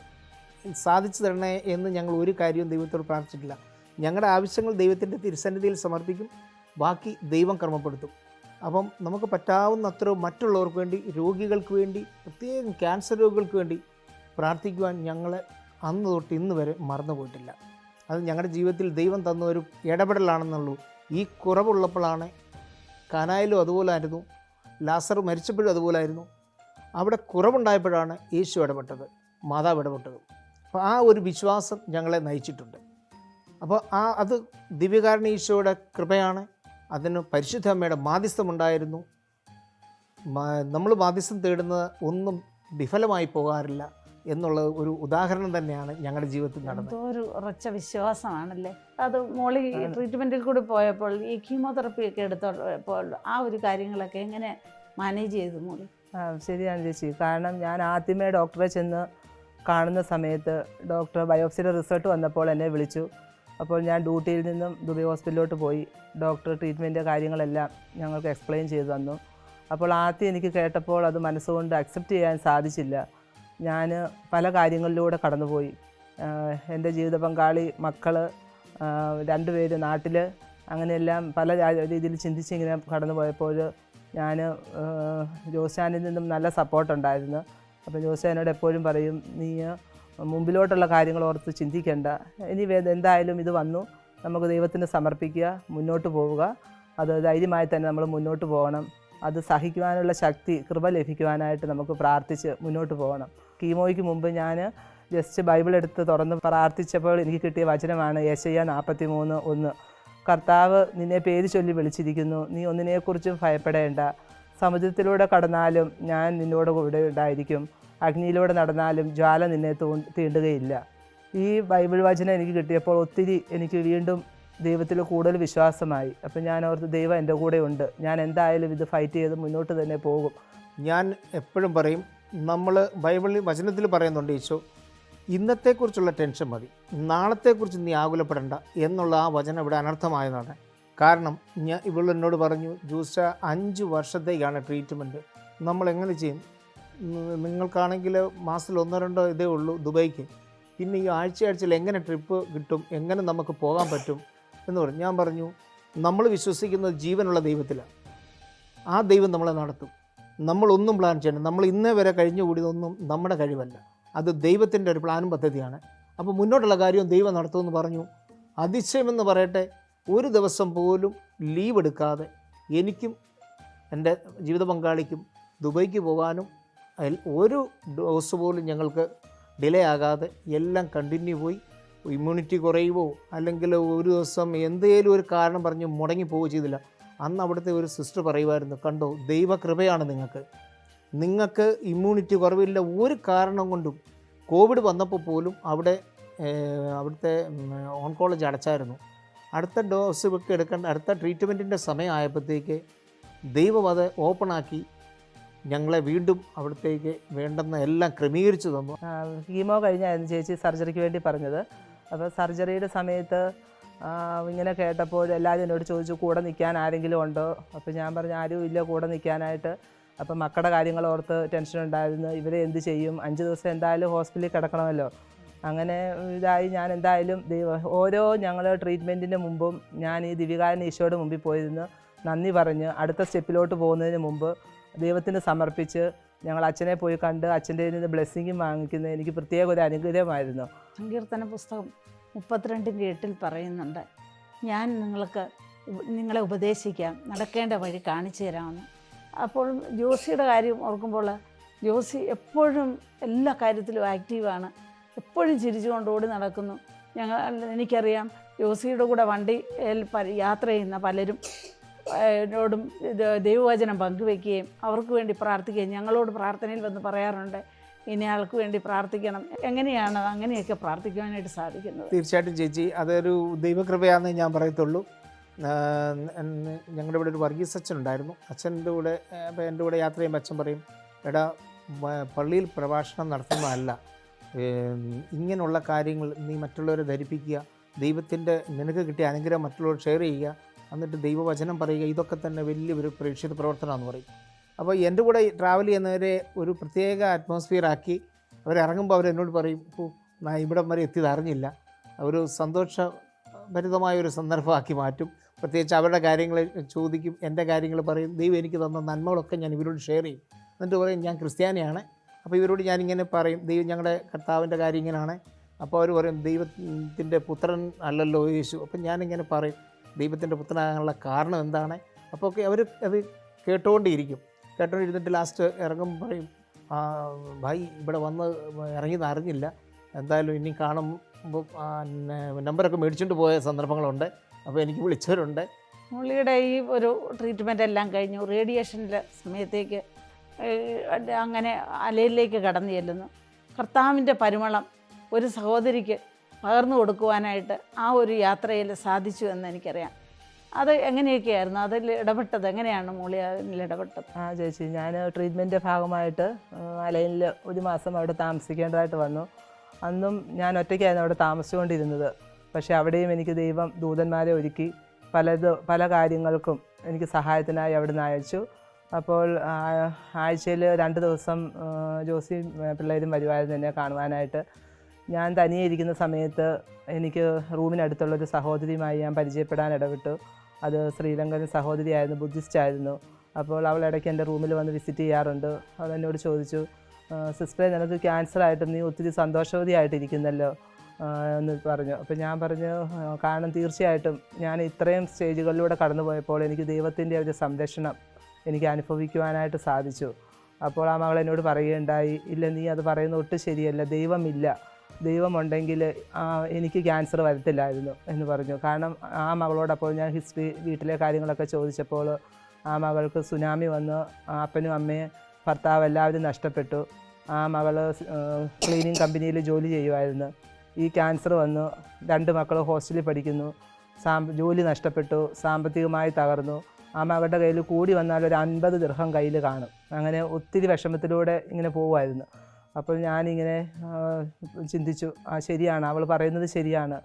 സാധിച്ചു തരണേ എന്ന് ഞങ്ങൾ ഒരു കാര്യവും ദൈവത്തോട് പ്രാർത്ഥിച്ചിട്ടില്ല. ഞങ്ങളുടെ ആവശ്യങ്ങൾ ദൈവത്തിന്റെ തിരുസന്നിധിയിൽ സമർപ്പിക്കും. ബാക്കി ദൈവം കർമ്മപ്പെടുത്തും. അപ്പം നമുക്ക് പറ്റാവുന്ന അത്ര മറ്റുള്ളവർക്ക് വേണ്ടി രോഗികൾക്ക് വേണ്ടി പ്രത്യേകം ക്യാൻസർ രോഗികൾക്ക് വേണ്ടി പ്രാർത്ഥിക്കുവാൻ ഞങ്ങൾ അന്ന് തൊട്ട് ഇന്ന് വരെ മറന്നു പോയിട്ടില്ല. അത് ഞങ്ങളുടെ ജീവിതത്തിൽ ദൈവം തന്ന ഒരു ഇടപെടലാണെന്നുള്ളൂ. ഈ കുറവുള്ളപ്പോഴാണ് കാനായാലും അതുപോലായിരുന്നു. ലാസർ മരിച്ചപ്പോഴും അതുപോലായിരുന്നു. അവിടെ കുറവുണ്ടായപ്പോഴാണ് യേശു ഇടപെട്ടത് മാതാവ് ഇടപെട്ടത്. അപ്പോൾ ആ ഒരു വിശ്വാസം ഞങ്ങളെ നയിച്ചിട്ടുണ്ട്. അപ്പോൾ ആ അത് ദിവ്യകാരണ ഈശോയുടെ കൃപയാണ്. അതിന് പരിശുദ്ധ അമ്മയുടെ മാധ്യസ്ഥമുണ്ടായിരുന്നു. നമ്മൾ മാധ്യസ്ഥം തേടുന്നത് ഒന്നും വിഫലമായി പോകാറില്ല. എന്നുള്ള ഒരു ഉദാഹരണം തന്നെയാണ് ഞങ്ങളുടെ ജീവിതത്തിൽ നടന്നത്. ഒരു ഉറച്ച വിശ്വാസമാണല്ലേ? അത് മോളി ട്രീറ്റ്മെന്റിൽ കൂടി പോയപ്പോൾ ഈ കീമോതെറപ്പി ഒക്കെ എടുത്തപ്പോൾ ആ ഒരു കാര്യങ്ങളൊക്കെ എങ്ങനെ മാനേജ് ചെയ്തു മോളി? ശരിയാണ് ചേച്ചി. കാരണം ഞാൻ ആദ്യമേ ഡോക്ടറെ ചെന്ന് കാണുന്ന സമയത്ത് ഡോക്ടർ ബയോപ്സിയുടെ റിസൾട്ട് വന്നപ്പോൾ എന്നെ വിളിച്ചു. അപ്പോൾ ഞാൻ ഡ്യൂട്ടിയിൽ നിന്നും ദുബൈ ഹോസ്പിറ്റലിലോട്ട് പോയി ഡോക്ടർ ട്രീറ്റ്മെന്റ് കാര്യങ്ങളെല്ലാം ഞങ്ങൾക്ക് എക്സ്പ്ലെയിൻ ചെയ്തു തന്നു. അപ്പോൾ ആദ്യം എനിക്ക് കേട്ടപ്പോൾ അത് മനസ്സുകൊണ്ട് അക്സെപ്റ്റ് ചെയ്യാൻ സാധിച്ചില്ല. ഞാൻ പല കാര്യങ്ങളിലൂടെ കടന്നുപോയി. എന്റെ ജീവിത പങ്കാളി മക്കൾ രണ്ടുപേര് നാട്ടിൽ അങ്ങനെയെല്ലാം പല രീതിയിൽ രീതിയിൽ ചിന്തിച്ചിങ്ങനെ കടന്നു പോയപ്പോൾ ഞാൻ ജോസാനിൽ നിന്നും നല്ല സപ്പോർട്ടുണ്ടായിരുന്നു അപ്പോൾ ജോസാനോട് എപ്പോഴും പറയും നീ മുമ്പിലോട്ടുള്ള കാര്യങ്ങൾ ഓർത്ത് ചിന്തിക്കേണ്ട. ഇനി എന്തായാലും ഇത് വന്നു. നമുക്ക് ദൈവത്തിന് സമർപ്പിക്കുക മുന്നോട്ട് പോവുക. അത് ധൈര്യമായി തന്നെ നമ്മൾ മുന്നോട്ട് പോകണം. അത് സഹിക്കുവാനുള്ള ശക്തി കൃപ ലഭിക്കുവാനായിട്ട് നമുക്ക് പ്രാർത്ഥിച്ച് മുന്നോട്ട് പോകണം. കീമോയ്ക്ക് മുമ്പ് ഞാൻ ജസ്റ്റ് ബൈബിൾ എടുത്ത് തുറന്ന് പ്രാർത്ഥിച്ചപ്പോൾ എനിക്ക് കിട്ടിയ വചനമാണ് യേശയ്യ നാൽപ്പത്തി മൂന്ന് ഒന്ന്. കർത്താവ് നിന്നെ പേര് ചൊല്ലി വിളിച്ചിരിക്കുന്നു. നീ ഒന്നിനെക്കുറിച്ചും ഭയപ്പെടേണ്ട. സമുദ്രത്തിലൂടെ കടന്നാലും ഞാൻ നിന്നോട് കൂടെ ഉണ്ടായിരിക്കും. അഗ്നിയിലൂടെ നടന്നാലും ജ്വാല നിന്നെ തീണ്ടുകയില്ല. ഈ ബൈബിൾ വചനം എനിക്ക് കിട്ടിയപ്പോൾ ഒത്തിരി എനിക്ക് വീണ്ടും ദൈവത്തിൽ കൂടുതൽ വിശ്വാസമായി. അപ്പം ഞാൻ ഓർത്ത് ദൈവം എന്റെ കൂടെ ഉണ്ട് ഞാൻ എന്തായാലും ഇത് ഫൈറ്റ് ചെയ്ത് മുന്നോട്ട് തന്നെ പോകും. ഞാൻ എപ്പോഴും പറയും നമ്മൾ ബൈബിളിൽ വചനത്തിൽ പറയുന്നുണ്ട് ഈശോ ഇന്നത്തെക്കുറിച്ചുള്ള ടെൻഷൻ മതി. നാളത്തെക്കുറിച്ച് നീ ആകുലപ്പെടേണ്ട. എന്നുള്ള ആ വചനം ഇവിടെ അനർത്ഥമായതാണ്. കാരണം ഞാൻ ഇവൾ എന്നോട് പറഞ്ഞു ജൂസ അഞ്ച് വർഷത്തേക്കാണ് ട്രീറ്റ്മെന്റ് നമ്മൾ എങ്ങനെ ചെയ്യും? നിങ്ങൾക്കാണെങ്കിൽ മാസത്തിൽ ഒന്നോ രണ്ടോ ഇതേ ഉള്ളൂ ദുബൈക്ക്. പിന്നെ ഈ ആഴ്ചയാഴ്ചയിൽ എങ്ങനെ ട്രിപ്പ് കിട്ടും? എങ്ങനെ നമുക്ക് പോകാൻ പറ്റും? എന്ന് പറഞ്ഞു. ഞാൻ പറഞ്ഞു നമ്മൾ വിശ്വസിക്കുന്നത് ജീവനുള്ള ദൈവത്തിലാണ്. ആ ദൈവം നമ്മളെ നടത്തും. നമ്മളൊന്നും പ്ലാൻ ചെയ്യണം നമ്മൾ ഇന്നേ വരെ കഴിഞ്ഞുകൂടിയതൊന്നും നമ്മുടെ കഴിവല്ല. അത് ദൈവത്തിന്റെ ഒരു പ്ലാനും പദ്ധതിയാണ്. അപ്പോൾ മുന്നോട്ടുള്ള കാര്യവും ദൈവം നടത്തുമെന്ന് പറഞ്ഞു. അതിശയമെന്ന് പറയട്ടെ ഒരു ദിവസം പോലും ലീവ് എടുക്കാതെ എനിക്കും എന്റെ ജീവിത പങ്കാളിക്കും ദുബൈക്ക് പോകാനും ഒരു ഡോസ് പോലും ഞങ്ങൾക്ക് ഡിലേ ആകാതെ എല്ലാം കണ്ടിന്യൂ പോയി. ഇമ്മ്യൂണിറ്റി കുറയുവോ അല്ലെങ്കിൽ ഒരു ദിവസം എന്തേലും ഒരു കാരണം പറഞ്ഞ് മുടങ്ങി പോവുകയോ ചെയ്തില്ല. അന്ന് അവിടുത്തെ ഒരു സിസ്റ്റർ പറയുമായിരുന്നു കണ്ടോ ദൈവകൃപയാണ് നിങ്ങൾക്ക്. നിങ്ങൾക്ക് ഇമ്മ്യൂണിറ്റി കുറവില്ല. ഒരു കാരണം കൊണ്ടും കോവിഡ് വന്നപ്പോൾ പോലും അവിടെ അവിടുത്തെ ഓൺകോളേജ് അടച്ചായിരുന്നു. അടുത്ത ഡോസ് ഒക്കെ എടുക്കേണ്ട അടുത്ത ട്രീറ്റ്മെന്റിന്റെ സമയമായപ്പോഴത്തേക്ക് ദൈവം അത് ഓപ്പണാക്കി ഞങ്ങളെ വീണ്ടും അവിടത്തേക്ക് വേണ്ടെന്ന് എല്ലാം ക്രമീകരിച്ചു തന്നു. കീമോ കഴിഞ്ഞായിരുന്നു ചേച്ചി സർജറിക്ക് വേണ്ടി പറഞ്ഞത്. അപ്പോൾ സർജറിയുടെ സമയത്ത് ഇങ്ങനെ കേട്ടപ്പോൾ എല്ലാവരും എന്നോട് ചോദിച്ചു കൂടെ നിൽക്കാൻ ആരെങ്കിലും ഉണ്ടോ? അപ്പോൾ ഞാൻ പറഞ്ഞു ആരും ഇല്ല കൂടെ നിൽക്കാനായിട്ട്. അപ്പം മക്കളുടെ കാര്യങ്ങൾ ഓർത്ത് ടെൻഷൻ ഉണ്ടായിരുന്നു. ഇവരെ എന്ത് ചെയ്യും? അഞ്ച് ദിവസം എന്തായാലും ഹോസ്പിറ്റലിൽ കിടക്കണമല്ലോ. അങ്ങനെ ഇതായി. ഞാൻ എന്തായാലും ദൈവ ഓരോ ഞങ്ങൾ ട്രീറ്റ്മെന്റിന് മുമ്പും ഞാൻ ഈ ദിവികാരൻ ഈശോയുടെ മുമ്പിൽ പോയിരുന്നു. നന്ദി പറഞ്ഞ് അടുത്ത സ്റ്റെപ്പിലോട്ട് പോകുന്നതിന് മുമ്പ് ദൈവത്തിന് സമർപ്പിച്ച് ഞങ്ങൾ അച്ഛനെ പോയി കണ്ട് അച്ഛന്റെ നിന്ന് ബ്ലെസ്സിങ്ങും വാങ്ങിക്കുന്നത് എനിക്ക് പ്രത്യേക ഒരു അനുഗ്രഹമായിരുന്നു. സങ്കീർത്തന പുസ്തകം. മുപ്പത്തിരണ്ടിന്റെ എട്ടിൽ പറയുന്നുണ്ട് ഞാൻ നിങ്ങൾക്ക് നിങ്ങളെ ഉപദേശിക്കാം നടക്കേണ്ട വഴി കാണിച്ചു തരാമെന്ന്. അപ്പോൾ ജോസിയുടെ കാര്യം ഓർക്കുമ്പോൾ ജോസി എപ്പോഴും എല്ലാ കാര്യത്തിലും ആക്റ്റീവാണ് എപ്പോഴും ചിരിച്ചുകൊണ്ട് ഓടി നടക്കുന്നു. ഞങ്ങൾ എനിക്കറിയാം ജോസിയുടെ കൂടെ വണ്ടി യാത്ര ചെയ്യുന്ന പലരും എന്നോടും ദൈവവചനം പങ്കുവെക്കുകയും അവർക്ക് വേണ്ടി പ്രാർത്ഥിക്കുകയും ഞങ്ങളോട് പ്രാർത്ഥനയിൽ വന്ന് പറയാറുണ്ട് ഇനി ആൾക്ക് വേണ്ടി പ്രാർത്ഥിക്കണം. എങ്ങനെയാണ് അങ്ങനെയൊക്കെ പ്രാർത്ഥിക്കുവാനായിട്ട് സാധിക്കുന്നത്? തീർച്ചയായിട്ടും ചേച്ചി അതൊരു ദൈവകൃപയാണെന്ന് ഞാൻ പറയത്തുള്ളൂ. ഞങ്ങളുടെ ഇവിടെ ഒരു വർഗീസ് അച്ഛൻ ഉണ്ടായിരുന്നു. അച്ഛന്റെ കൂടെ എന്റെ കൂടെ യാത്ര ചെയ്യുമ്പോൾ അച്ഛൻ പറയും എടാ പള്ളിയിൽ പ്രഭാഷണം നടത്തുന്നതല്ല. ഇങ്ങനെയുള്ള കാര്യങ്ങൾ നീ മറ്റുള്ളവരെ ധരിപ്പിക്കുക. ദൈവത്തിന്റെ നിനക്ക് കിട്ടിയ അനുഗ്രഹം മറ്റുള്ളവർ ഷെയർ ചെയ്യുക. എന്നിട്ട് ദൈവവചനം പറയുക. ഇതൊക്കെ തന്നെ വലിയൊരു പ്രേക്ഷിത പ്രവർത്തനമാണെന്ന് പറയും. അപ്പോൾ എന്റെ കൂടെ ട്രാവൽ ചെയ്യുന്നവരെ ഒരു പ്രത്യേക അറ്റ്മോസ്ഫിയർ ആക്കി അവരിറങ്ങുമ്പോൾ അവരെന്നോട് പറയും ഞാൻ ഇവിടം വരെ എത്തിയത് അറിഞ്ഞില്ല. ഒരു സന്തോഷഭരിതമായ ഒരു സന്ദർഭമാക്കി മാറ്റും. പ്രത്യേകിച്ച് അവരുടെ കാര്യങ്ങൾ ചോദിക്കും എന്റെ കാര്യങ്ങൾ പറയും ദൈവം എനിക്ക് തന്ന നന്മകളൊക്കെ ഞാൻ ഇവരോട് ഷെയർ ചെയ്യും. എന്നിട്ട് പറയും ഞാൻ ക്രിസ്ത്യാനിയാണ്. അപ്പോൾ ഇവരോട് ഞാനിങ്ങനെ പറയും ദൈവം ഞങ്ങളുടെ കർത്താവിന്റെ കാര്യം ഇങ്ങനെയാണ്. അപ്പോൾ അവർ പറയും ദൈവത്തിന്റെ പുത്രൻ അല്ലല്ലോ യേശു. അപ്പം ഞാനിങ്ങനെ പറയും ദൈവത്തിന്റെ പുത്രനാകാനുള്ള കാരണം എന്താണ്? അപ്പോൾ അവർ അത് കേട്ടുകൊണ്ടിരിക്കും ഇരുന്നിട്ട് ലാസ്റ്റ് ഇറങ്ങുമ്പോൾ പറയും ഭായി ഇവിടെ വന്ന് ഇറങ്ങിയത് അറിഞ്ഞില്ല. എന്തായാലും ഇനി കാണുമ്പോൾ നമ്പറൊക്കെ മേടിച്ചുകൊണ്ട് പോയ സന്ദർഭങ്ങളുണ്ട്. അപ്പോൾ എനിക്ക് വിളിച്ചവരുണ്ട്. മുള്ളിയുടെ ഈ ഒരു ട്രീറ്റ്മെന്റ് എല്ലാം കഴിഞ്ഞു. റേഡിയേഷന്റെ സമയത്തേക്ക് അങ്ങനെ അലയിലേക്ക് കടന്നു ചെല്ലുന്നു. കർത്താവിന്റെ പരിമളം ഒരു സഹോദരിക്ക് പകർന്നു കൊടുക്കുവാനായിട്ട് ആ ഒരു യാത്രയിൽ സാധിച്ചു എന്ന് എനിക്കറിയാം. അത് എങ്ങനെയൊക്കെയായിരുന്നു? അതിൽ ഇടപെട്ടത് എങ്ങനെയാണ് മോളി അതിൽ ഇടപെട്ടത്? ആ ചേച്ചി ഞാൻ ട്രീറ്റ്മെന്റിന്റെ ഭാഗമായിട്ട് അലൈനിൽ ഒരു മാസം അവിടെ താമസിക്കേണ്ടതായിട്ട് വന്നു. അന്നും ഞാൻ ഒറ്റയ്ക്കായിരുന്നു അവിടെ താമസിച്ചുകൊണ്ടിരുന്നത്. പക്ഷേ അവിടെയും എനിക്ക് ദൈവം ദൂതന്മാരെ ഒരുക്കി പലത് പല കാര്യങ്ങൾക്കും എനിക്ക് സഹായത്തിനായി അവിടെ നിന്ന് അയച്ചു. അപ്പോൾ ആഴ്ചയിൽ രണ്ട് ദിവസം ജോസി പിള്ളേരും വരുമായിരുന്നു എന്നെ കാണുവാനായിട്ട്. ഞാൻ തനിയെ ഇരിക്കുന്ന സമയത്ത് എനിക്ക് റൂമിനടുത്തുള്ള ഒരു സഹോദരിയുമായി ഞാൻ പരിചയപ്പെടാൻ ഇടപെട്ടു അത് ശ്രീലങ്കൻ സഹോദരിയായിരുന്നു ബുദ്ധിസ്റ്റ് ആയിരുന്നു അപ്പോൾ അവൾ ഇടയ്ക്ക് എന്റെ റൂമിൽ വന്ന് വിസിറ്റ് ചെയ്യാറുണ്ട്. അവൾ എന്നോട് ചോദിച്ചു സിസ്റ്ററെ നിനക്ക് ക്യാൻസർ ആയിട്ട് നീ ഒത്തിരി സന്തോഷവതിയായിട്ടിരിക്കുന്നല്ലോ എന്ന് പറഞ്ഞു. അപ്പോൾ ഞാൻ പറഞ്ഞു "ആ, കാരണം തീർച്ചയായിട്ടും ഞാൻ ഇത്രയും സ്റ്റേജുകളിലൂടെ കടന്നു പോയപ്പോൾ എനിക്ക് ദൈവത്തിന്റെ ഒരു സംരക്ഷണം എനിക്ക് അനുഭവിക്കുവാനായിട്ട് സാധിച്ചു. അപ്പോൾ ആ മകൾ എന്നോട് പറയുകയുണ്ടായി ഇല്ല നീ അത് പറയുന്ന ഒട്ടും ശരിയല്ല. ദൈവമില്ല ദൈവമുണ്ടെങ്കിൽ എനിക്ക് ക്യാൻസർ വരത്തില്ലായിരുന്നു എന്ന് പറഞ്ഞു. കാരണം ആ മകളോടപ്പോൾ ഞാൻ ഹിസ്റ്ററി വീട്ടിലെ കാര്യങ്ങളൊക്കെ ചോദിച്ചപ്പോൾ ആ മകൾക്ക് സുനാമി വന്ന്. അപ്പനും അമ്മയും ഭർത്താവ് എല്ലാവരും നഷ്ടപ്പെട്ടു. ആ മകൾ ക്ലീനിങ് കമ്പനിയിൽ ജോലി ചെയ്യുമായിരുന്നു. ഈ ക്യാൻസർ വന്നു. രണ്ട് മക്കൾ ഹോസ്റ്റലിൽ പഠിക്കുന്നു. സാമ്പ ജോലി നഷ്ടപ്പെട്ടു. സാമ്പത്തികമായി തകർന്നു. ആ മകളുടെ കയ്യിൽ കൂടി വന്നാൽ ഒരു അൻപത് ദൃഹം കയ്യിൽ കാണും. അങ്ങനെ ഒത്തിരി വിഷമത്തിലൂടെ ഇങ്ങനെ പോവുമായിരുന്നു അപ്പോൾ ഞാനിങ്ങനെ ചിന്തിച്ചു ആ ശരിയാണ് അവൾ പറയുന്നത് ശരിയാണ്.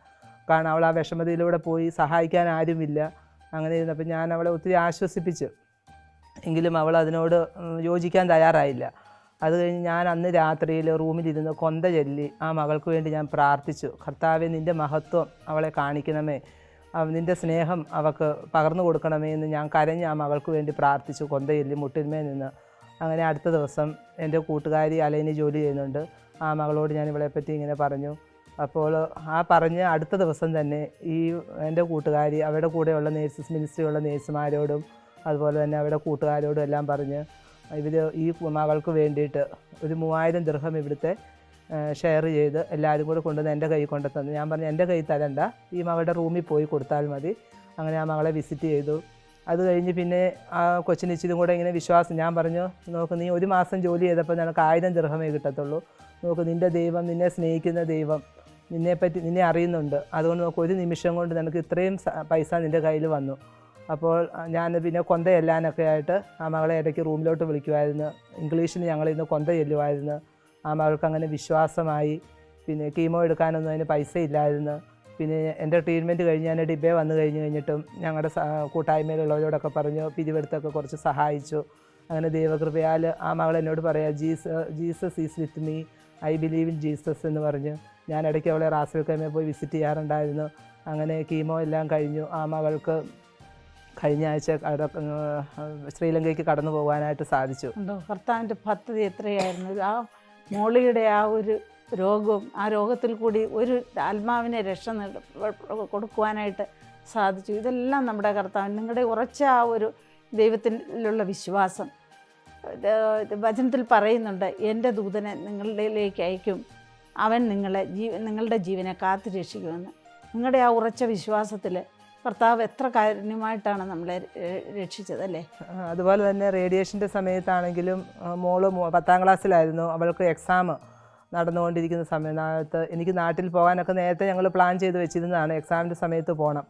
കാരണം അവൾ ആ വിഷമതയിലൂടെ പോയി സഹായിക്കാൻ ആരുമില്ല. അങ്ങനെ ഇരുന്നപ്പോൾ ഞാൻ അവളെ ഒത്തിരി ആശ്വസിപ്പിച്ചു. എങ്കിലും അവൾ അതിനോട് യോജിക്കാൻ തയ്യാറായില്ല. അത് കഴിഞ്ഞ് ഞാൻ അന്ന് രാത്രിയിൽ റൂമിലിരുന്ന് കൊന്ത ചൊല്ലി ആ മകൾക്ക് വേണ്ടി ഞാൻ പ്രാർത്ഥിച്ചു. കർത്താവെ നിന്റെ മഹത്വം അവളെ കാണിക്കണമേ. നിന്റെ സ്നേഹം അവൾക്ക് പകർന്നു കൊടുക്കണമേ എന്ന് ഞാൻ കരഞ്ഞ് ആ മകൾക്ക് വേണ്ടി പ്രാർത്ഥിച്ചു കൊന്ത ചൊല്ലി മുട്ടിന്മേൽ നിന്ന്. അങ്ങനെ അടുത്ത ദിവസം എന്റെ കൂട്ടുകാരി അലൈനി ജോലി ചെയ്യുന്നുണ്ട്. ആ മകളോട് ഞാൻ ഇവളെപ്പറ്റി ഇങ്ങനെ പറഞ്ഞു. അപ്പോൾ ആ പറഞ്ഞ് അടുത്ത ദിവസം തന്നെ ഈ എന്റെ കൂട്ടുകാരി അവരുടെ കൂടെയുള്ള നേഴ്സസ് മിനിസ്ട്രിയുള്ള നേഴ്സുമാരോടും അതുപോലെ തന്നെ അവരുടെ കൂട്ടുകാരോടും എല്ലാം പറഞ്ഞ് ഇവർ ഈ മകൾക്ക് വേണ്ടിയിട്ട് ഒരു മൂവായിരം ദൃഹം ഇവിടുത്തെ ഷെയർ ചെയ്ത് എല്ലാവരും കൂടെ കൊണ്ടുവന്ന് എന്റെ കൈ കൊണ്ടു തന്നു ഞാൻ പറഞ്ഞു എന്റെ കൈ തരണ്ട. ഈ മകളുടെ റൂമിൽ പോയി കൊടുത്താൽ മതി. അങ്ങനെ ആ മകളെ വിസിറ്റ് ചെയ്തു. അത് കഴിഞ്ഞ് പിന്നെ ആ കൊച്ചിന് ഇച്ചിരി കൂടെ ഇങ്ങനെ വിശ്വാസം ഞാൻ പറഞ്ഞു നോക്ക് നീ ഒരു മാസം ജോലി ചെയ്തപ്പോൾ നിനക്ക് ആയിരം ദൃഹമേ കിട്ടത്തുള്ളൂ. നോക്ക് നിന്റെ ദൈവം നിന്നെ സ്നേഹിക്കുന്ന ദൈവം നിന്നെപ്പറ്റി നിന്നെ അറിയുന്നുണ്ട്. അതുകൊണ്ട് നോക്ക് ഒരു നിമിഷം കൊണ്ട് നിനക്ക് ഇത്രയും പൈസ നിന്റെ കയ്യിൽ വന്നു. അപ്പോൾ ഞാൻ പിന്നെ കൊന്ത ചെല്ലാനൊക്കെ ആയിട്ട് ആ മകളെ ഇടയ്ക്ക് റൂമിലോട്ട് വിളിക്കുമായിരുന്നു. ഇംഗ്ലീഷിൽ ഞങ്ങൾ ഇന്ന് കൊന്ത ചെല്ലുമായിരുന്നു. ആ മകൾക്ക് അങ്ങനെ വിശ്വാസമായി. പിന്നെ കീമോ എടുക്കാനൊന്നും അതിന് പൈസ ഇല്ലായിരുന്നു പിന്നെ എന്റെ ട്രീറ്റ്മെന്റ് കഴിഞ്ഞ് ഞാൻ ഡിബെ വന്നു കഴിഞ്ഞ് കഴിഞ്ഞിട്ടും ഞങ്ങളുടെ കൂട്ടായ്മയിലുള്ളവരോടൊക്കെ പറഞ്ഞു പിരിവെടുത്തൊക്കെ കുറച്ച് സഹായിച്ചു. അങ്ങനെ ദൈവകൃപയാൽ ആ മകൾ എന്നോട് പറയാം ജീസ Jesus is with me I believe in Jesus എന്ന് പറഞ്ഞു. ഞാൻ ഇടയ്ക്ക് അവളെ റാസൽ കൈമയിൽ പോയി വിസിറ്റ് ചെയ്യാറുണ്ടായിരുന്നു. അങ്ങനെ കീമോ എല്ലാം കഴിഞ്ഞു. ആ മകൾക്ക് കഴിഞ്ഞ ആഴ്ച ശ്രീലങ്കയ്ക്ക് കടന്നു പോകാനായിട്ട് സാധിച്ചു. ഭർത്താവിന്റെ പദ്ധതി എത്രയായിരുന്നു? ആ മോളിയുടെ ആ ഒരു രോഗവും ആ രോഗത്തിൽ കൂടി ഒരു ആത്മാവിനെ രക്ഷ കൊടുക്കുവാനായിട്ട് സാധിച്ചു. ഇതെല്ലാം നമ്മുടെ കർത്താവ് നിങ്ങളുടെ ഉറച്ച ആ ഒരു ദൈവത്തിലുള്ള വിശ്വാസം. വചനത്തിൽ പറയുന്നുണ്ട് എന്റെ ദൂതനെ നിങ്ങളിലേക്ക് അയക്കും. അവൻ നിങ്ങളെ ജീ നിങ്ങളുടെ ജീവനെ കാത്തു രക്ഷിക്കുമെന്ന്. നിങ്ങളുടെ ആ ഉറച്ച വിശ്വാസത്തിൽ കർത്താവ് എത്ര കാരുണ്യമായിട്ടാണ് നമ്മളെ രക്ഷിച്ചത് അല്ലേ? അതുപോലെ തന്നെ റേഡിയേഷന്റെ സമയത്താണെങ്കിലും മോൾ പത്താം ക്ലാസ്സിലായിരുന്നു അവൾക്ക് എക്സാം. നടന്നുകൊണ്ടിരിക്കുന്ന സമയത്ത് എനിക്ക് നാട്ടിൽ പോകാനൊക്കെ നേരത്തെ ഞങ്ങൾ പ്ലാൻ ചെയ്ത് വെച്ചിരുന്നതാണ്. എക്സാമിന്റെ സമയത്ത് പോകണം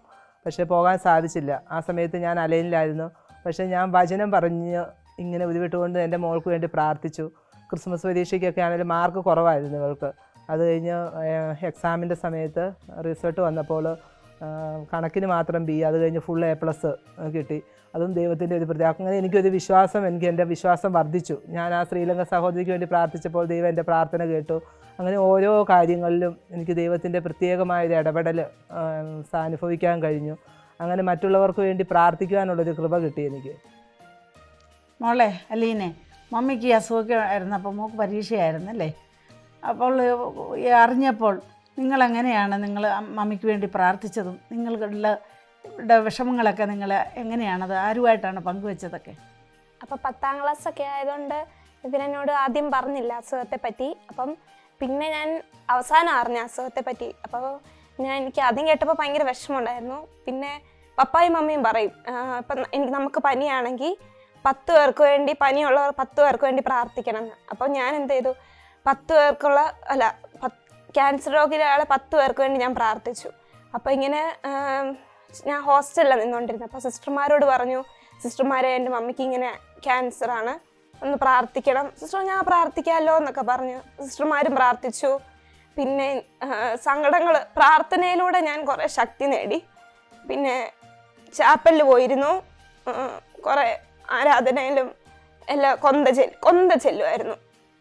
പക്ഷേ പോകാൻ സാധിച്ചില്ല. ആ സമയത്ത് ഞാൻ അലൈനിലായിരുന്നു. പക്ഷേ ഞാൻ വചനം പറഞ്ഞ് ഇങ്ങനെ ഉരുവിട്ടുകൊണ്ട് എന്റെ മോൾക്ക് വേണ്ടി പ്രാർത്ഥിച്ചു. ക്രിസ്മസ് പരീക്ഷയ്ക്കൊക്കെ ആണെങ്കിലും മാർക്ക് കുറവായിരുന്നു ഇവൾക്ക്. അത് കഴിഞ്ഞ് എക്സാമിന്റെ സമയത്ത് റിസൾട്ട് വന്നപ്പോൾ കണക്കിന് മാത്രം ബി അത് കഴിഞ്ഞ് ഫുൾ എ പ്ലസ് കിട്ടി. അതും ദൈവത്തിന്റെ ഒരു പ്രതി അങ്ങനെ എനിക്കൊരു വിശ്വാസം എനിക്ക് എന്റെ വിശ്വാസം വർദ്ധിച്ചു. ഞാൻ ആ ശ്രീലങ്ക സഹോദരിക്ക് വേണ്ടി പ്രാർത്ഥിച്ചപ്പോൾ ദൈവം എന്റെ പ്രാർത്ഥന കേട്ടു. അങ്ങനെ ഓരോ കാര്യങ്ങളിലും എനിക്ക് ദൈവത്തിന്റെ പ്രത്യേകമായൊരു ഇടപെടൽ ആ, അനുഭവിക്കാൻ കഴിഞ്ഞു. അങ്ങനെ മറ്റുള്ളവർക്ക് വേണ്ടി പ്രാർത്ഥിക്കുവാനുള്ളൊരു കൃപ കിട്ടി എനിക്ക്. മോളെ അലീനെ മമ്മിക്ക് അസുഖമായിരുന്നു അപ്പോൾ മോക്ക് പരീക്ഷയായിരുന്നല്ലേ അപ്പോൾ അറിഞ്ഞപ്പോൾ നിങ്ങളെങ്ങനെയാണ് നിങ്ങൾ മമ്മിക്ക് വേണ്ടി പ്രാർത്ഥിച്ചതും നിങ്ങളുടെ വിഷമങ്ങളൊക്കെ നിങ്ങൾ എങ്ങനെയാണത് ആരുമായിട്ടാണ് പങ്കുവെച്ചതൊക്കെ? അപ്പം പത്താം ക്ലാസ് ഒക്കെ ആയതുകൊണ്ട് ഇവരെന്നോട് ആദ്യം പറഞ്ഞില്ല അസുഖത്തെ പറ്റി. അപ്പം പിന്നെ ഞാൻ അവസാനം അറിഞ്ഞ അസുഖത്തെ പറ്റി. അപ്പോൾ ഞാൻ എനിക്ക് ആദ്യം കേട്ടപ്പോൾ ഭയങ്കര വിഷമമുണ്ടായിരുന്നു. പിന്നെ പപ്പായും മമ്മിയും പറയും "ആ, ഇപ്പം എനിക്ക് നമുക്ക് പനിയാണെങ്കിൽ പത്ത് പേർക്ക് വേണ്ടി പനിയുള്ളവർ പത്ത് പേർക്ക് വേണ്ടി പ്രാർത്ഥിക്കണം എന്ന് അപ്പോൾ ഞാൻ എന്ത് ചെയ്തു? പത്ത് പേർക്കുള്ള അല്ല ക്യാൻസർ രോഗികളെ പത്ത് പേർക്ക് വേണ്ടി ഞാൻ പ്രാർത്ഥിച്ചു. അപ്പോൾ ഇങ്ങനെ ഞാൻ ഹോസ്റ്റലിലാണ് നിന്നുകൊണ്ടിരുന്നത് അപ്പോൾ സിസ്റ്റർമാരോട് പറഞ്ഞു സിസ്റ്റർമാരെ എന്റെ മമ്മിക്ക് ഇങ്ങനെ ക്യാൻസർ ആണ്. ഒന്ന് പ്രാർത്ഥിക്കണം. സിസ്റ്റർ ഞാൻ പ്രാർത്ഥിക്കാമല്ലോ എന്നൊക്കെ പറഞ്ഞു. സിസ്റ്റർമാരും പ്രാർത്ഥിച്ചു. പിന്നെ സങ്കടങ്ങൾ പ്രാർത്ഥനയിലൂടെ ഞാൻ കുറേ ശക്തി നേടി. പിന്നെ ചാപ്പലിൽ പോയിരുന്നു. കുറേ ആരാധനയിലും എല്ലാം കൊന്ത ചെല്ല് കൊന്ത ചെല്ലുമായിരുന്നു.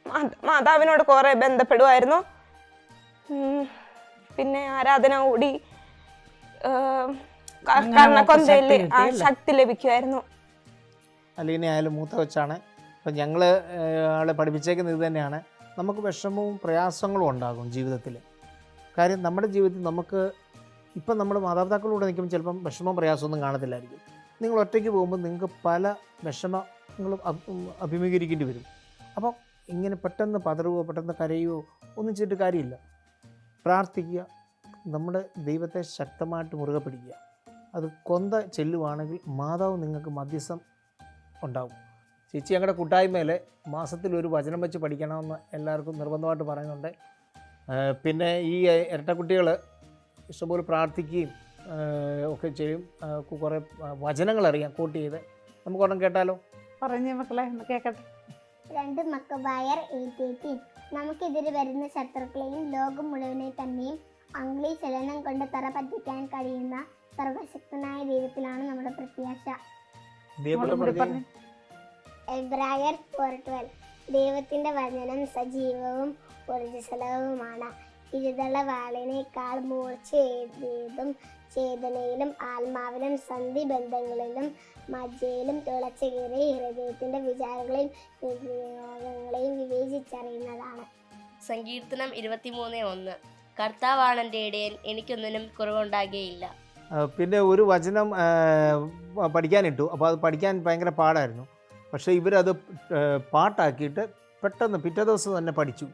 മാത- മാതാവിനോട് കുറേ ബന്ധപ്പെടുമായിരുന്നു. പിന്നെ ആരാധന ഓടി കർണക്കൊന്തയിൽ ശക്തി ആ? ശക്തി ലഭിക്കുമായിരുന്നു അലീന ആയാലും മൂത്ത വെച്ചാണ് അപ്പം ഞങ്ങൾ ആളെ പഠിപ്പിച്ചേക്കുന്നത് ഇത് തന്നെയാണ്. നമുക്ക് വിഷമവും പ്രയാസങ്ങളും ഉണ്ടാകും ജീവിതത്തിൽ കാര്യം നമ്മുടെ ജീവിതത്തിൽ നമുക്ക് ഇപ്പം നമ്മൾ മാതാപിതാക്കളോട് നിൽക്കുമ്പോൾ ചിലപ്പം വിഷമവും പ്രയാസമൊന്നും കാണത്തില്ലായിരിക്കും. നിങ്ങൾ ഒറ്റയ്ക്ക് പോകുമ്പോൾ നിങ്ങൾക്ക് പല വിഷമങ്ങളും അഭിമുഖീകരിക്കേണ്ടി വരും. അപ്പം ഇങ്ങനെ പെട്ടെന്ന് പതറുകയോ പെട്ടെന്ന് കരയുകയോ ഒന്നും ചെയ്തിട്ട് കാര്യമില്ല. പ്രാർത്ഥിക്കുക. നമ്മുടെ ദൈവത്തെ ശക്തമായിട്ട് മുറുകെ പിടിക്കുക. അത് കൊന്ത ചെല്ലുവാണെങ്കിൽ മാതാവ് നിങ്ങൾക്ക് മധ്യസ്ഥം ഉണ്ടാവും. ചേച്ചി ഞങ്ങളുടെ കൂട്ടായ്മയിൽ മാസത്തിൽ ഒരു വചനം വെച്ച് പഠിക്കണമെന്ന് എല്ലാവർക്കും നിർബന്ധമായിട്ട് പറയുന്നുണ്ട്. പിന്നെ ഈ ഇരട്ടക്കുട്ടികൾ ഇഷ്ടംപോലെ പ്രാർത്ഥിക്കുകയും ഒക്കെ ചെയ്യും. കുറേ വചനങ്ങൾ അറിയാം കോട്ട് ചെയ്ത്. നമുക്ക് ഒരെണ്ണം കേട്ടാലോ? പറഞ്ഞു മക്കളെ കേൾക്കട്ടെ രണ്ട് മക്കബായർ എയ്റ്റ് എയ്റ്റീൻ നമുക്കെതിരെ വരുന്ന ശത്രുക്കളെയും ലോകം മുഴുവനെ തന്നെയും അംഗ്ലീ ചലനം കൊണ്ട് തറ പറ്റിക്കാൻ കഴിയുന്ന സർവശക്തനായ ദൈവത്തിലാണ് നമ്മുടെ പ്രത്യാശ. എബ്രായർ ഫോർ ട്വൽവ് ദൈവത്തിന്റെ വചനം സജീവവും ഊർജസ്വലവുമാണ്. ഇരുതള വാളിനേക്കാൾ മൂർച്ചയേതും ചേതനയിലും ആത്മാവിലും സന്ധി ബന്ധങ്ങളിലും മജ്ജയിലും തിളച്ചു കയറി ഹൃദയത്തിന്റെ വിചാരങ്ങളെയും വിനിയോഗങ്ങളെയും വിവേചിച്ചറിയുന്നതാണ്. സങ്കീർത്തനം ഇരുപത്തിമൂന്ന് ഒന്ന്. കർത്താവാണ് എന്റെ ഇടയൻ എനിക്കൊന്നിനും കുറവുണ്ടാകുകയില്ല പിന്നെ ഒരു വചനം പഠിക്കാനിട്ടു. അപ്പോൾ അത് പഠിക്കാൻ ഭയങ്കര പാടായിരുന്നു. പക്ഷേ ഇവരത് പാട്ടാക്കിയിട്ട് പെട്ടെന്ന് പിറ്റേ ദിവസം തന്നെ പഠിച്ചു.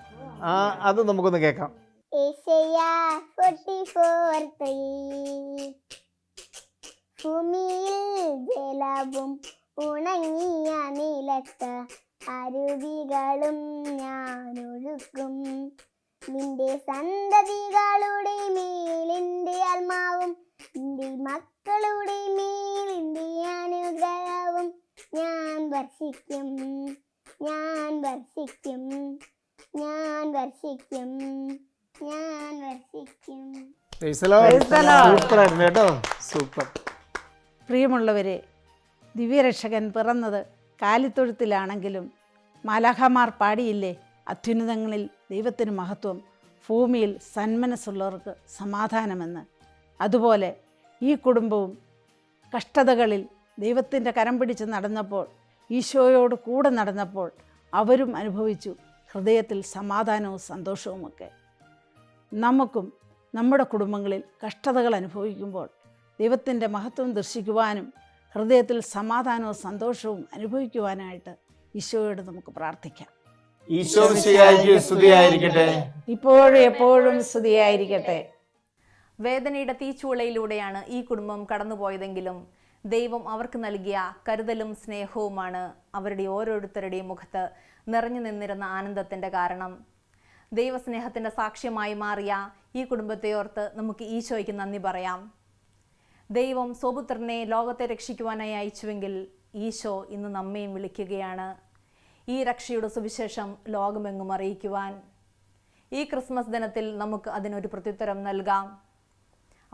ആ അത് നമുക്കൊന്ന് കേൾക്കാം. ഏശയ്യാ 44 ഭൂമിയിൽ ജലവും ഉണങ്ങിയ നിലത്ത് അരുവികളും ഞാനൊഴുക്കും നിന്റെ സന്തതികളുടെ മേലിന്റെ ആത്മാവും നിന്റെ മക്കളുടെ മേലിന്റെ അനുഗ്രഹവും ഞാൻ വർഷിക്കും ഞാൻ വർഷിക്കും ഞാൻ വർഷിക്കും ഞാൻ വർഷിക്കും. The സൂപ്പറായിരുന്നു കേട്ടോ. സൂപ്പർ പ്രിയമുള്ളവരെ ദിവ്യരക്ഷകൻ പിറന്നത് കാലിത്തൊഴുത്തിലാണെങ്കിലും മാലാഖമാർ പാടിയില്ലേ അത്യുന്നതങ്ങളിൽ ദൈവത്തിന് മഹത്വം ഭൂമിയിൽ സന്മനസ്സുള്ളവർക്ക് സമാധാനമെന്ന്. അതുപോലെ ഈ കുടുംബവും കഷ്ടതകളിൽ ദൈവത്തിന്റെ കരം പിടിച്ച് നടന്നപ്പോൾ ഈശോയോട് കൂടെ നടന്നപ്പോൾ അവരും അനുഭവിച്ചു ഹൃദയത്തിൽ സമാധാനവും സന്തോഷവുമൊക്കെ. നമുക്കും നമ്മുടെ കുടുംബങ്ങളിൽ കഷ്ടതകൾ അനുഭവിക്കുമ്പോൾ ദൈവത്തിന്റെ മഹത്വം ദർശിക്കുവാനും ഹൃദയത്തിൽ സമാധാനവും സന്തോഷവും അനുഭവിക്കുവാനായിട്ട് ഈശോയോട് നമുക്ക് പ്രാർത്ഥിക്കാം. ഈശോ സ്തുതിയായിരിക്കട്ടെ. ഇപ്പോഴും എപ്പോഴും സ്തുതിയായിരിക്കട്ടെ. വേദനയുടെ തീച്ചുളയിലൂടെയാണ് ഈ കുടുംബം കടന്നുപോയതെങ്കിലും ദൈവം അവർക്ക് നൽകിയ കരുതലും സ്നേഹവുമാണ് അവരുടെ ഓരോരുത്തരുടെയും മുഖത്ത് നിറഞ്ഞു നിന്നിരുന്ന ആനന്ദത്തിന്റെ കാരണം. ദൈവസ്നേഹത്തിന്റെ സാക്ഷ്യമായി മാറിയ ഈ കുടുംബത്തെ ഓർത്ത് നമുക്ക് ഈശോയ്ക്ക് നന്ദി പറയാം. ദൈവം സ്വപുത്രനെ ലോകത്തെ രക്ഷിക്കുവാനായി അയച്ചുവെങ്കിൽ ഈശോ ഇന്ന് നമ്മയും വിളിക്കുകയാണ്. ഈ രക്ഷയുടെ സുവിശേഷം ലോകമെങ്ങും അറിയിക്കുവാൻ. ഈ ക്രിസ്മസ് ദിനത്തിൽ നമുക്ക് അതിനൊരു പ്രത്യുത്തരം നൽകാം.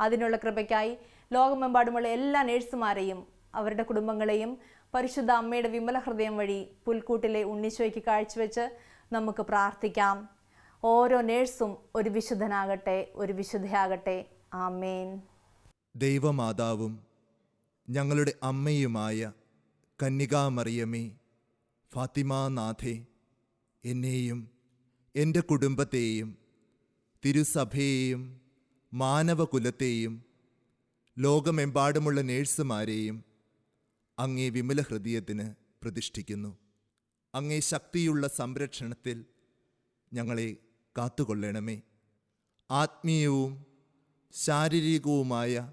അതിനുള്ള കൃപയ്ക്കായി ലോകമെമ്പാടുമുള്ള എല്ലാ നേഴ്സുമാരെയും അവരുടെ കുടുംബങ്ങളെയും പരിശുദ്ധ അമ്മയുടെ വിമല ഹൃദയം വഴി പുൽക്കൂട്ടിലെ ഉണ്ണിശോയ്ക്ക് കാഴ്ചവെച്ച് നമുക്ക് പ്രാർത്ഥിക്കാം. ഓരോ നേഴ്സും ഒരു വിശുദ്ധനാകട്ടെ ഒരു വിശുദ്ധയാകട്ടെ. ആമേൻ. ദൈവമാതാവും ഞങ്ങളുടെ അമ്മയുമായ കന്യകാമറിയമേ ഫാത്തിമാനാഥേ എന്നെയും എന്റെ കുടുംബത്തെയും തിരുസഭയെയും മാനവകുലത്തെയും ലോകമെമ്പാടുമുള്ള നേഴ്സുമാരെയും അങ്ങേ വിമല ഹൃദയത്തിന് പ്രതിഷ്ഠിക്കുന്നു. അങ്ങേ ശക്തിയുള്ള സംരക്ഷണത്തിൽ ഞങ്ങളെ കാത്തുകൊള്ളണമേ. ആത്മീയവും ശാരീരികവുമായ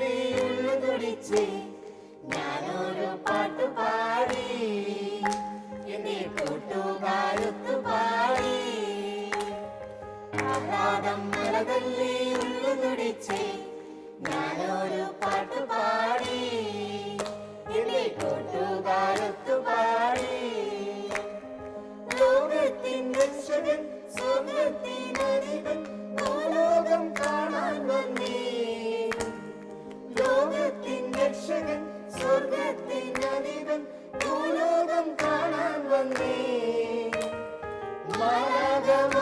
പിടിച്ച് ഞാനൊരു പാട്ട് പാടി. എന്റെ കൂട്ടുകാരൊത്ത് പാടി. ആഹ്ലാദം മലതല്ലി ഉള്ളു തുടിച്ച് ഞാനൊരു പാട്ട് പാടി. എന്റെ കൂട്ടുകാരൊത്ത് പാടി. ലോകത്തിൻ രക്ഷകൻ സ്വർഗത്തിനധിപൻ ഭൂലോകം കാണാൻ വന്നേ. രക്ഷകൻ സ്വർഗത്തിനധിപൻ ഭൂലോകം കാണാൻ വന്നേ. മാലാകമ